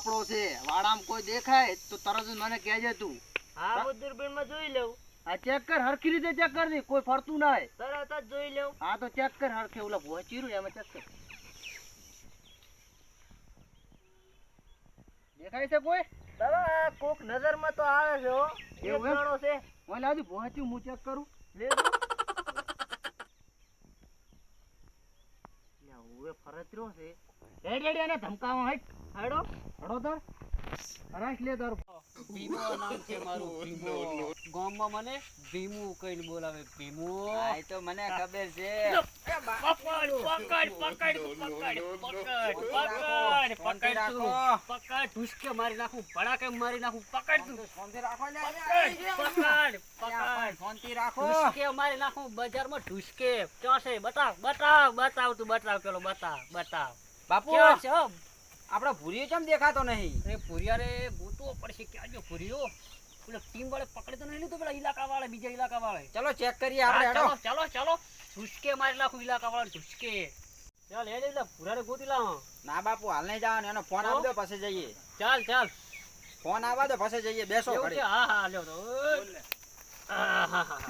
આપણો છે. વાડામાં કોઈ દેખાય તો તરત જ મને કહેજે તું. હા હું દૂરબીનમાં જોઈ લઉં. આ ચેક કર હરખી રીતે ચેક કર દે કોઈ ફરતું ના તરત જ જોઈ લઉં. હા તો ચેક કર હરખે ઓલા ભોચીરું એમાં ચેક કર. દેખાય છે કોઈ? બાબા કોક નજરમાં તો આવે છે હો. એવું છે. ઓય લાવજો ભોચ્યું હું ચેક કરું. લેજો. લ્યા, ઉવે ફરતરો છે. રેડી એને ધમકાવા હટ. હડો. હડો તાર હરાશ લે તારું. ભીમો નામ છે મારું ભીમો. ગામમાં મને ભીમુ કહીને બોલાવે ભીમો. હા તો મને ખબર છે. પકડ પકડ પકડ પકડ પકડ પકડ તું પકડ. ઢુસકે મારી નાખું ભડાકે મારી નાખું? પકડ તું. શાંતિ રાખો ને પકડ પકડ શાંતિ રાખો. ઢુસકે મારી નાખું બજારમાં ઢુસકે. ક્યાં છે? બતાવ બતાવ બતાવ તું બતાવ પેલો બતાવ બતાવ. બાપુ. ક્યાં છે હો? આપણો ભૂરીઓ કેમ દેખાતો નહીં? અરે ભૂરિયા રે ગોતવો પડશે. ક્યાં જો ભૂરિયો પેલો ટીમ વાળે પકડી તો નહીં લીધું પેલા ઇલાકા વાળા બીજા ઇલાકા વાળે ચલો ચેક કરીએ આપણે ચાલો હેડો. ચલો ચાલો ઝુસકે મારી નાખું ઇલાકા વાળા ચુસકે ચાલ હેડ એટલે ભૂરાને ગોતી લાવો. ના બાપુ હાલ નહીં જવાનું એનો ફોન? આપી દો પછી જઈએ. ચાલ ચાલ. ફોન આવવા દો પછી જઈએ બેસો ઘડી હા હા લ્યો તો. ઓય. હા આહાહા.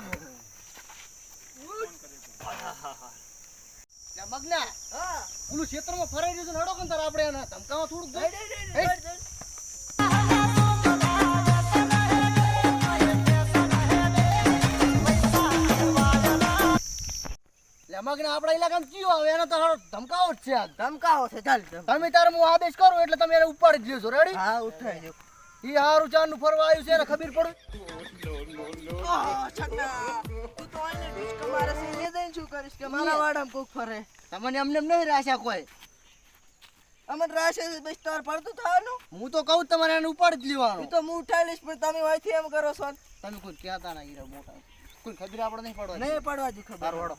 મગના. હા. પેલું ક્ષેત્રમાં ફરાઈ રહ્યું છે ને હડો કોણ તાર આપણે એને ધમકાવા થોડુંક દે. રેડી, રેડી, હે? મગના આપણા ઇલાકામાં કયો આવે? એને તો ધમકાવો જ છે આ. ધમકાવો છે ચાલ તમે તારે હું આદેશ કરું એટલે તમે એને ઉપાડી જ લેશો રેડી હા ઉઠાઈ જો ઈ હારું ચાંદનું ફરવા આવ્યું છે એને ખબર પડે? કરીશ કે મારા વાડામાં કોક ફરે. તમને એમ નહીં રાખ્યા કોઈ. અમને રાશે બસ તાર પડતું થવાનું. હું તો કહું તમારે એને ઉપાડી જ લેવાનું. તો હું ઉઠાઈ લઈશ પણ તમે અહીંથી એમ કરો છો તમે કોઈ કહેતા ના હીરા મોટા. કોઈ ખબર આપણે નહીં પડવા નહીં પડવા દી ખબર. વાળો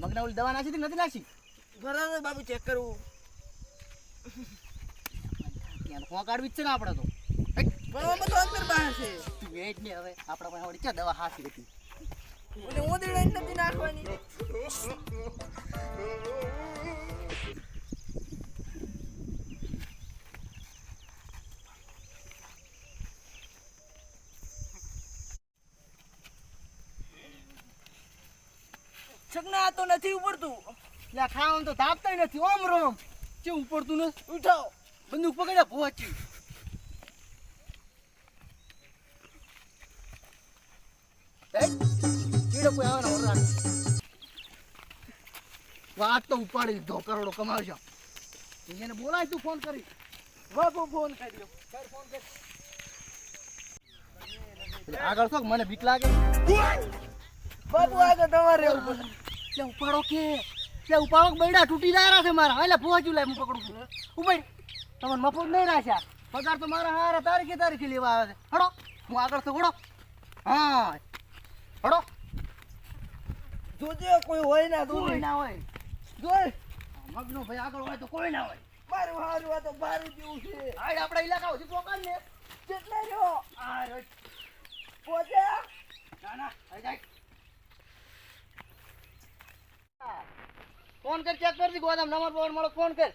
મગના ઓલી દવા નાખી નથી નાખી? બરાબર બાબુ ચેક કરવું ફોન કાઢવી જ છે ને આપણે તો. બરાબર તો અંદર બહાર છે. તું વેચ ને હવે આપણા પાસે વળી ક્યાં દવા હાસી હતી? ઓલી ઉંદરડા નથી નાખવાની? છગના તો નથી ઉપડતું એટલે ખાવાનું તો ધાપતાય નથી ઓમ રોમ. ચે ઉપડતું નથી ઉઠાવ બંદૂક પકડ્યા પહોંચી એ કોઈ આવે ને ઓરડાને. વાત તો ઉપાડી દીધો કરોડો કમાવશો એને બોલાય તું ફોન કરી. ફોન કર્યો. આગળ તો મને બીક લાગે? બાપુ આગળ તમારે રહેવું પડે. ઉપાડો કે. એટલે ઉપાડો બૈડા તૂટી જાય છે મારા. એટલે પહોંચ્યું લે હું પકડું છું. ઉપાડ. તમને મફત નહીં રાખ્યા પગાર તો મારા હારા તારીખે તારીખે લેવા આવે છે. હડો હું આગળ તો હડો. હા. હડો જોજે કોઈ હોય ના કોઈ ના હોય. જોઈ મગનો ભાઈ આગળ હોય તો કોઈ ના હોય. મારું હારું આ તો બારું જેવું છે. હાડ આપણા ઇલાકા સુધી પોકાડ ને. કેટલા રહ્યો? આ રે પહોંચ્યા ના ના આઈ જાય. ફોન કર ચેક કરી દી ગોદામ નંબર પર મળો ફોન કર.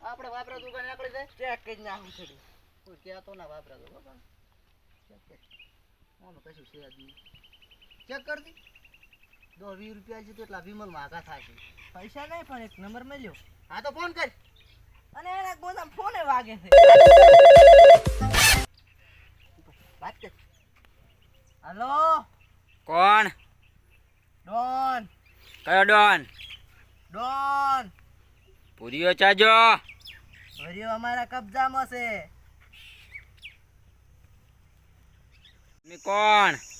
આપણે વાપરા દુકાન આકડી જાય. ચેક કરી નાખું છે. કોઈ કહેતો ના વાપરા દો બરાબર ચેક કર. આમાં કશું છે નહીં. ચેક કર દી. દો વીસ રૂપિયા છે તો એટલા વિમલ માગા થશે પૈસા નહીં પણ એક નંબર મળ્યો. હા તો ફોન કર. અને એના ગોદામ ફોને વાગે છે. વાત કર. હલો? કોણ? ડોન. કયો ડોન? ડોન. પૂરીઓ ચાજો. પૂરીઓ અમારા કબજામાં છે. કોણ?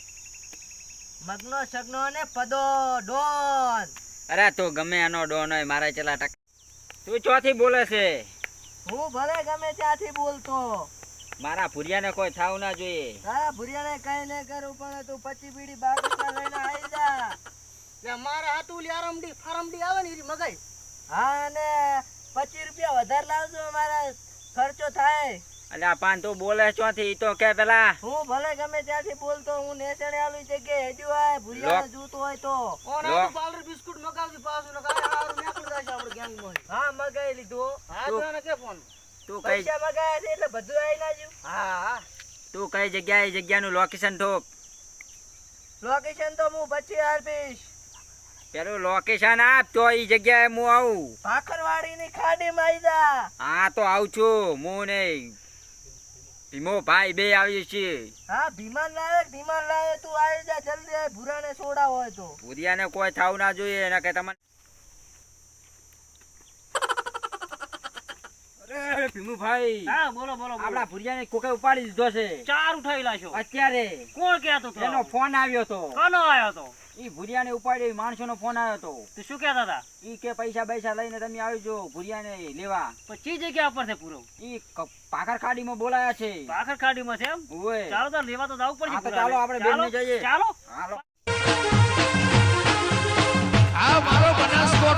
મગનો સગનો ને પદો ડોન. અરે તો ગમે એનો ડોન હોય મારા ચલા ટક તું ચોથી બોલે છે? હું ભલે ગમે ત્યાંથી બોલતો. મારા ભુરિયાને કોઈ થાવ ના જોઈએ. તારા ભુરિયાને કઈ નહીં કરું પણ તું પચી બીડી બાકસમાં લઈને આવી જા. એટલે મારા હાતું લ્યારમડી આરમડી ફારમડી આવે ને એરી મગાઈ. હા ને પચી રૂપિયા વધારે લાવજો મારા ખર્ચો થાય. એટલે આ પાન તું બોલે ચોથી તો કે પેલા હું ભલે ગમે ત્યાંથી બોલતો હું નેસણે આલું જગ્યાએ હેડ્યું હોય ભુરિયાને જૂત હોય તો. ઓન પાવડર બિસ્કુટ મગાવજો પાછું નકર આ હારું નીકળી છે ગેંગ ગેંગમાં. હા મગાઈ લીધો. હા તો એને કે ફોન? તું કઈ પૈસા મગાયા છે એટલે બધું આવી ના જ્યું હા. હા તું કઈ જગ્યાએ જગ્યાનું લોકેશન ઠોક લોકેશન તો હું પછી આપીશ. પેલું લોકેશન આપ તો એ જગ્યાએ હું આવું. ભાખરવાડી ની ખાડી માં જા. હા તો આવું છું હું ને ભીમો ભાઈ બે આવીએ છીએ હા ભીમાન લાવે ભીમાન લાવે તું આવી જા જલ્દી ભૂરાને સોડા હોય તો ભૂરિયાને કોઈ થાવ ના જોઈએ એના કે તમને અરે ભીમુભાઈ. હા બોલો બોલો આપડા ભૂરિયાને કોકે ઉપાડી દીધો છે. ચાર ઉઠાવી લાશો અત્યારે કોણ કહેતો હતો? એનો ફોન આવ્યો હતો. કોનો આવ્યો હતો? ઈ ભૂરિયાને ઉપાડી માણસોનો ફોન આવ્યો તો શું કહેતા હતા? ઈ કે પૈસા પૈસા લઈને તમે આવજો ભૂરિયાને લેવા. પછી જગ્યા ઉપર છે પૂરો? ઈ પાખર ખાડીમાં બોલાયા છે. પાખર ખાડીમાં છે એમ? ઓય ચાલો તો લેવા તો જવું પડશે. ચાલો આપણે બેનને જઈએ. ચાલો? હાલો.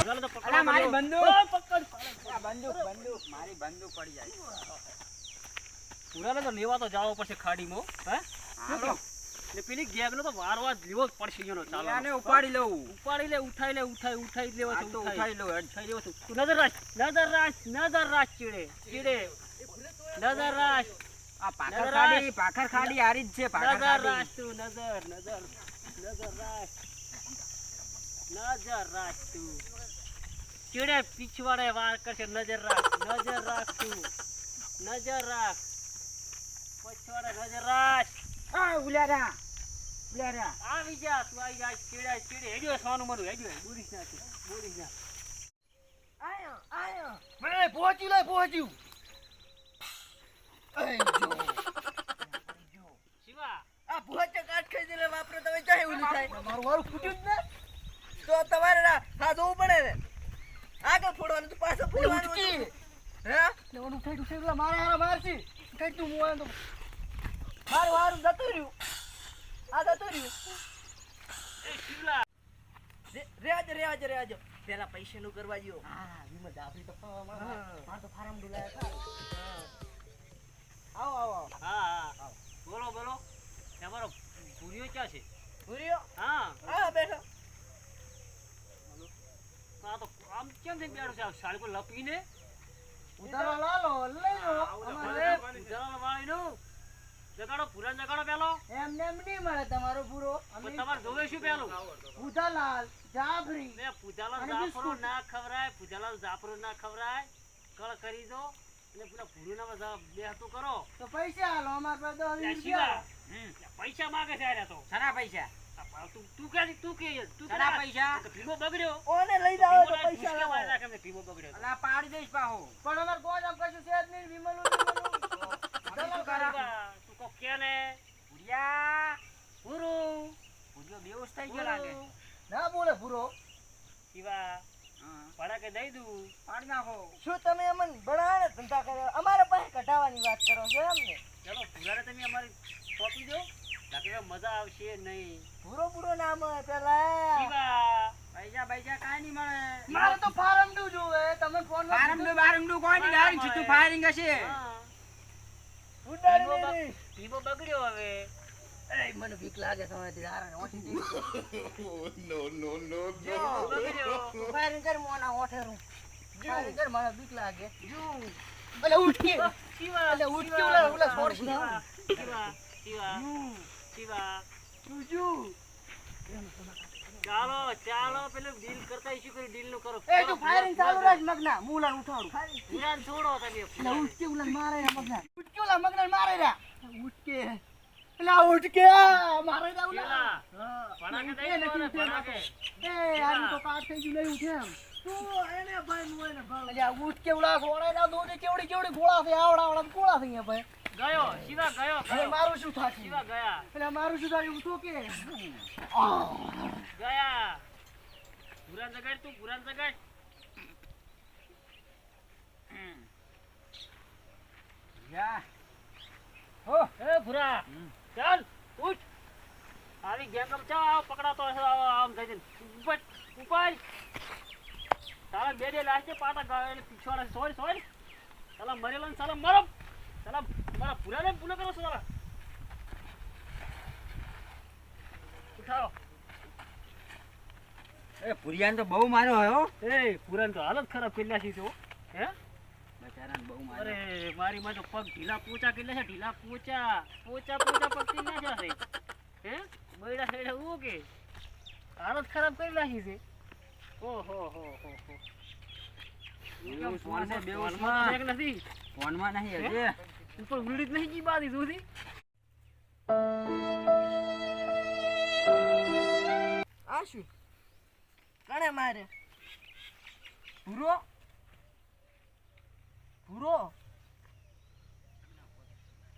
ચાલો તો પકડો અલા, મારી બંદૂક. ઓય, પકડ, પકડ. આ બંદૂક બંદૂક. મારી બંદૂક પડી જાય. પુરાને તો લેવા તો જવો પડશે ખાડીમાં હે. ને પેલી ગેગનો તો વાર વાર લેવો જ પડશે એનો ચાલો આને ઉપાડી લઉં. ઉપાડી લે ઉઠાઈ લે ઉઠાઈ ઉઠાઈ લેવા તો ઉઠાઈ. લઉં ઉઠાઈ લેવો તું નજર રાખ નજર રાખ નજર રાખ ચીડે ચીડે. નજર રાખ. આ પાખર ખાડી પાખર ખાડી આરી જ છે પાખર નજર રાખ તું નજર નજર નજર રાખ. નજર રાખ તું. ચીડે પીછવાડે વાર કરશે. નજર રાખ નજર રાખ તું. નજર રાખ. પછવાડે નજર રાખ. આ ઉલારા ઉલારા. આવી જા તું આવી જા. ચીડે ચીડે હેડ્યો સોનું મરું હેડ્યો બોલીશ ના તું બોલીશ ના. આયો આયો. મેં પહોંચ્યું લે પહોંચ્યું. શિવા. આ ભોજે કાટ ખાઈ દે વાપરો તમે ચાહે ઓલું થાય મારું વારું ફૂટ્યું જ ને? તો તમારે હા જોવું પડે ને. આગળ ફોડવાનું તો પાછો ફોડવાનું. હે? લેવાનું ઉઠાઈ ઉઠાઈ મારા હારા મારશે. ઉઠાઈ તું હું તો. મારું હારું જતું રહ્યું. આ જતું રહ્યું. એ શિવલા. રે- રેવાજો રેવાજો પેલા પેલા પૈસાનું કરવા દ્યો હા વિમલ આપણી તો હા. માર તો ફાર્મ ડોલાયા આવો આવો આવો. હા હા. બોલો બોલો. તમારો ભૂરિયો ક્યાં છે? ભૂર્યો? હા. હા બેઠો આ તો આમ કેમ થઈને બેઠો છે? આ લપીને? ઉતારો લાલો લઈ લો. અમારે અરે પૂજાનો જગાડો પુરાણ જગાડો પેલો. એમને એમ નહીં મળે તમારો પૂરો તમારે જોવે શું પેલું? ઉધાલાલ જાફરી. બે પૂજાલાલ જાફરો ના ખવરાય પૂજાલાલ જાફરો ના ખવરાય. કળ કરી દો અને પેલા ભૂલુના બધા બે હતું કરો. તો પૈસા હાલો અમાર પાસે માગે છે તો. સના પૈસા? તું તું ક્યાંથી તું કે તું સના પૈસા? ભીમો બગડ્યો. ઓને લઈ જાઓ તો પૈસા લાવો. નાખે એમને ભીમો બગડ્યો અલા પાડી દઈશ પાહો. પણ અમાર કોઈ આમ કશું છે જ નહીં વિમલું કરા? તું કે ને. ભૂરિયા. ભૂરું, ભૂરિયો બેહોશ થઈ ગયો લાગે. ના બોલે પૂરો શિવા હા. ભડાકે દઈ દઉં. પાડી નાખો. શું તમે અમને ભણાવે ધંધા કરો? અમારે પાસે કઢાવાની વાત કરો છો એમને ચાલો ભૂરાને તમે અમારી સોંપી દો. બાકી મજા આવશે નહીં. ભૂરો પૂરો નામ હોય પેલા. શિવા. પૈસા પૈસા કાંઈ નહીં મળે. મારે તો ફાર્મ જોવે. તમે ફોન બારમડું બારમડું કોઈ નહીં ડાયરેક્ટ સીધું ફાયરિંગ હશે. ભીમો દેવી. બગ- ભીમો બગડ્યો હવે. મને બીક લાગે ઓઠી બગડ્યો. ફાયરિંગ કર મોના ઓઠેરું. ફાયરિંગ કર મને બીક લાગે. જુ. એટલે ઉઠી. શિવા એટલે ઉઠી ઓલા ઓલા છોડ શિવા શિવા શિવા. શિવા. સુજુ ચાલો ચાલો પેલું ડીલ કરતા શું કર્યું ડીલનું કરો. એ તો ફાયરિંગ ચાલુ રાખ મગના મુલાન ઉઠાડું. પુરાણ છોડો તમે. ઉઠકે ઉલાન મારે રે મગના. ઉઠકે ઉલા મગના મારે રા ઉઠકે. એલા આ ઉઠકે મારે રે ઉલા ભડાકે દઈ દો ને ભડાકે એ આની તો કાટ થઈ ગયું નહીં ઉઠે એમ. તું એને ભાઈ નું એને ભાઈ ઉઠકે ઉલા સોળે ના દોડે કેવડી કેવડી ગોળા છે આવડા આવડા ગોળા થઈ ભાઈ. ગયો શિવા ગયો હવે મારું શું થાશે? શિવા ગયા. એટલે મારું શું થાય ઉઠો કે? ગયા. પુરાણ જગાડ તું પુરાણ જગાડ. યા. એ ભુરા ચાલ ઉઠ. આવી રમ ચા પકડાતો આમ થઈ ઉપર ઉપર સાલા બે બે લાસ્ટ પાટા ગાળ પીછવાડા. Sorry sorry. સાલા મરેલો ને સાલા મરો મારા પુરાને પુને કરો છો સાલા ઉઠાવો. એ ભુરિયાને તો બહુ માર્યો હોય એ પુરાણ તો હાલત ખરાબ કરી છે હો. હે? બચારાને બહુ માર્યો. અરે મારી માં તો પગ ઢીલા પોચા કેટલા છે ઢીલા પોચા પોચા પોચા પગ કેટલા છે. અરે હે? બૈડા સૈડા ઉવો કે? હાલત ખરાબ કરી નાખી છે. ઓહો હો હો હો. ફોનમાં નથી. ફોનમાં નહીં હજી. ઉપર ઉલડી જ નહીં જી બાદી સુધી. આ શું? કણે મારે? ભૂરો? ભૂરો?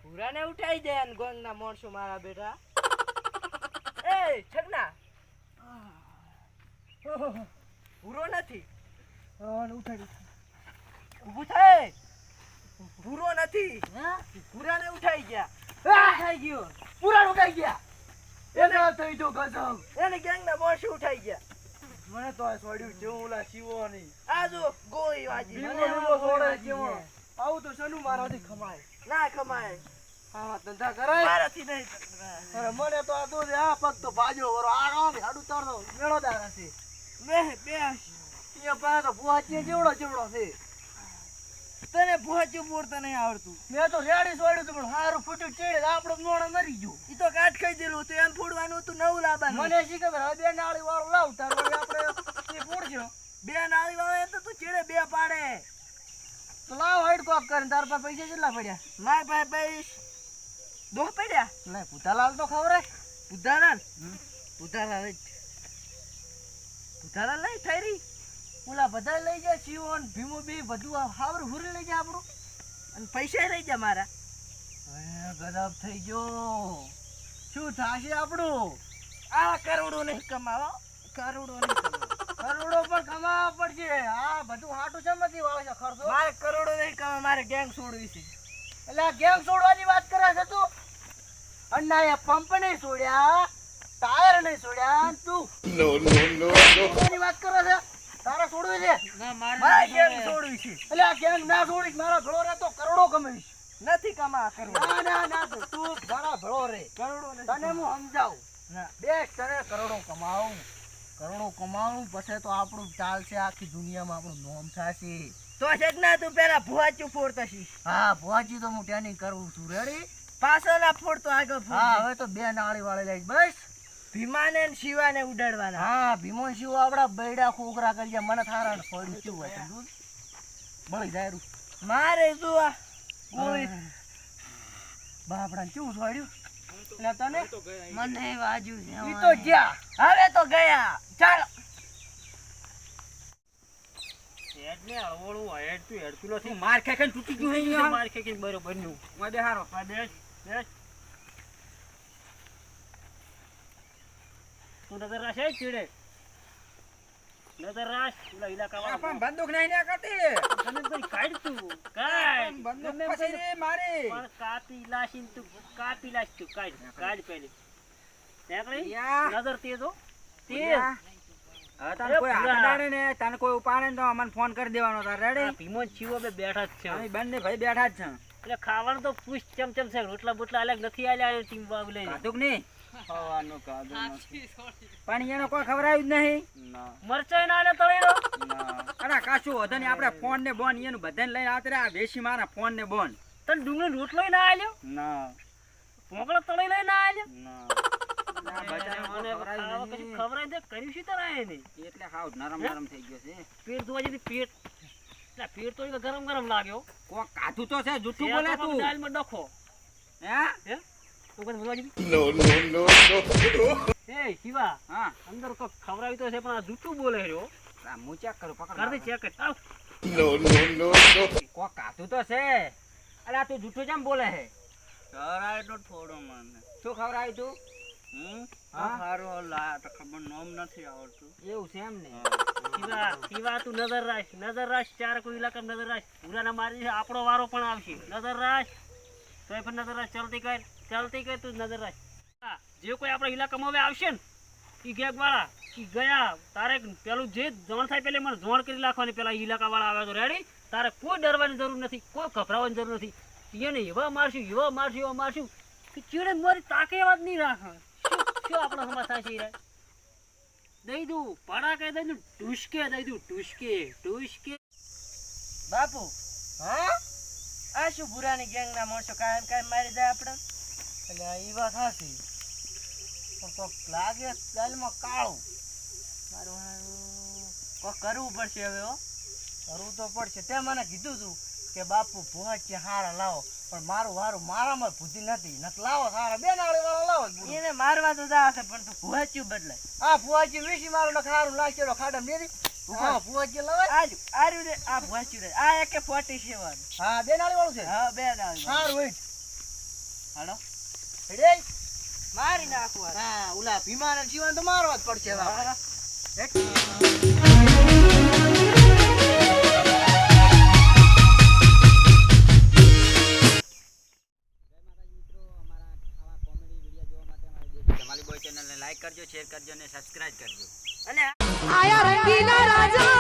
ભૂરાને ઉઠાઈ જાય અને ગોંગના માણસો મારા બેટા. એ છગના ભૂરો નથી. ઊભું થાય. ભૂરો નથી. ભૂરાને ઉઠાઈ ગયા. ઉઠાઈ ગયો. પુરાણ ઉઠાઈ ગયા. એને થઈ જો ગજબ. એને ગેંગના માણસો ઉઠાઈ ગયા. મને તો છોડ્યું જેવું ઓલા શિવો ની આ જો ગોળી વાજી બીવો છોડે કેવો? આવું તો શનુ મારાથી ખમાય? ના કમાય હા ધંધા કરાય? મારાથી નહીં. અરે મને તો આ દૂધ આ પગ તો ભાજો વરો. આ ગામ હાડુ તારનો મેળો દારા છે. બે બે એ પાસે તો ભુવાચીએ જેવડો જેવડો છે. તને પહોંચ્યું બોરતા નહીં આવડતું. મેં તો રેડી છોડ્યું તું પણ હારું ફૂટ્યું ચીડે આપણો મોણો મરી ગયો. એ તો કાટ ખાઈ દેલું હતું એમ ફોડવાનું હતું નવું લાવવાનું મને શી ખબર હવે બે નાળી વાળો લાવ તાર આપણે એ ફોડજો બે નાળી વાળા તો તું ચીડે બે પાડે. તો લાવ હાઈડ કોક કરીને તાર પાસે પૈસા કેટલા પડ્યા? માય ભાઈ પૈસ દોહ પડ્યા? લે પુતાલાલ તો ખવરે ઉધારણ ઉધારણ જ. ઉધારણ નહીં થઈ રહી ઓલા બધા લઈ જાય શિવન ભીમો બે બધું હાવર હુરી લઈ જાય આપણું. અને પૈસા લઈ જા મારા. ગજબ થઈ ગયો. શું થાશે આપણું? આ કરોડો નહીં કમાવો કરોડો નહીં કરોડો પણ કમાવા પડશે. આ બધું હાટું ચમતી વાવે છે ખર્ચો? મારે કરોડો નહીં કમાવા મારે ગેંગ છોડવી છે. એટલે આ ગેમ છોડવાની વાત કરે છે તું? અન્ના એ પંપ નહીં છોડ્યા ટાયર નહીં છોડ્યા તું? વાત કરે છે? તારે છોડવી છે ના માર મારે કેમ છોડવી છે. એટલે આ કેમ ના છોડીશ મારા ભેળો રે તો કરોડો કમાઈશ નથી કમા કરવા. ના ના ના તો તું મારા ભળો રે. કરોડો તને હું સમજાવું. ના. બે તને કરોડો કમાવું. કરોડો કમાવું પછી તો આપણું ચાલશે આખી દુનિયામાં આપણું નોમ થશે. તો છે ના તું પેલા ભુવાચું ફોડતા છી હા ભુવાચી તો હું ટ્રેનિંગ કરું છું. રેડી પાછળ ના ફોડતો આગળ હા હવે તો બે નાળી વાળી લઈશ. બસ. ભીમાને ને શિવાને ઉડાડવાના. હા ભીમો શિવ આપડા બૈડા ખોખરા કરી મને થારણ ફોડ્યું કેવું હોય? બળી જાય રૂ. મારે શું આ? ગોળી બાપડા કેવું છોડ્યું એટલે તને. મને વાજુ ઈ તો જ્યાં હવે તો ગયા. ચાલો. હેડ ને હળવળું હેડ તું હેડતું નથી. માર ખાઈ તૂટી ગયું માર ખેંચીને બરોબરનું તું નજર રાખે ચીડે નજર રાખ પેલા ઇલાકા આ પણ બંદૂક નહીં ને કરતી. તને ભાઈ કાઢ તું. કાઢ. બંદૂક પછી રે મારે. પણ કાપી લાશીન તું કાપી લાશ તું કાઢ કાઢ પેલી નીકળી નજર તેજો તેજ તને કોઈ હાથ ભૂરા. અડાડે ને તને કોઈ ઉપાડે ને તો અમને ફોન કરી દેવાનો તાર રેડી ભીમો બે બેઠા જ છે. અમે બંને ભાઈ બેઠા જ છે. એટલે ખાવાનું તો પૂછ ચમ ચમ છે. રોટલા બોટલા અલગ નથી આલ્યા ટીમ બાગ લઈને? કાધુક નહીં. ખાવાનું કાદો નથી. પણ એનો કોઈ ખવરાયું જ નહીં? ના. મરચાઈ ના તળેલો? ના. અરે કાશું વધુ નહીં આપણે ફોન ને બોન એનું બધાને લઈને આવતા આ વેસી મારા ફોન ને બોન. તને ડુંગળી રોટલો ના આલ્યો? ના. પોકળો તળી લઈને ના આલ્યો? ના. દે કર્યું એને એટલે હાવ નરમ નરમ થઈ ગયો છે. પેટ ધોવા જતી પેટ એટલે પેટ તો તો ગરમ ગરમ લાગ્યો. કોક કાધું તો છે જૂઠું બોલે તું દાલમાં ડખો. હે? હે? તું કઈ ધોવા જતી એ શિવા હા. અંદર કોક ખવડાવી તો છે પણ આ જૂઠું બોલે રહ્યો આ હું ચેક કરું પકડ કરતી ચેક કર આવ. કોક કાધું તો છે. અરે આ તું જૂઠું કેમ બોલે છે? તો થોડો મને. શું ખવડાવ્યું તું? હમ હા? હારો લા તો ખબર નોમ નથી આવડતું. એવું છે એમ ને? શિવા શિવા તું નજર રાખ નજર રાખ ચાર કોઈ ઇલાકામાં નજર રાખ. પૂરાના મારી આપણો વારો પણ આવશે. નજર રાખ. તોય પણ નજર રાખ ચાલતી કર. ચાલતી કર તું નજર રાખ. જે કોઈ આપણા ઇલાકામાં હવે આવશે ને એ ગેગવાળા વાળા ગયા, તારે પેલું જે જોણ થાય પેલે મને જોણ કરી નાખવાની, પેલા ઇલાકાવાળા આવે તો રેડી તારે કોઈ ડરવાની જરૂર નથી, કોઈ ગભરાવાની જરૂર નથી. એને એવા મારશું એવા મારશું એવા મારશું, કે ચીડે મારી તાકે વાત નહીં રાખે. શું આપણો સમાજ થાય છે દઈ દઉં પડાકે દઈ દઉં, ટુસકે દઈ દઉં, ટુસકે ટુસકે. બાપુ, હા? આ શું ભૂરાની ગેંગના માણસો કાયમ કાયમ મારી જાય આપણે? એટલે એ વાત સાચી પણ કોક લાગે દાલમાં કાળું. મારું કોક કરવું પડશે હવે હો. કરવું તો પડશે. તે મને કીધું તું કે બાપુ ભુવાજી હારા લાવો. પણ મારું વારું મારામાં બુદ્ધિ નથી. નક લાવો સારા બે નાળી વાળા લાવો એને મારવા તો જા હશે પણ તું ભુવાચ્યું બદલાય. આ ભુવાચ્યું વીસી મારું નખ હારું લાગશે ખાડા મેરી. હા ભુવાજી લાવે આજુ આર્યું રે આ ભુવાચ્યું રે. આ એકે ફોર્ટી સેવન. હા બે નાળી વાળું છે? હા બે નાળી સારું હોય હાલો. રે મારી નાખવા હા ઓલા ભીમાને જીવન તો મારવા જ પડશે લાઈક કરજો શેર કરજો અને સબસ્ક્રાઇબ કરજો. અને આયા રંગીલા રાજા.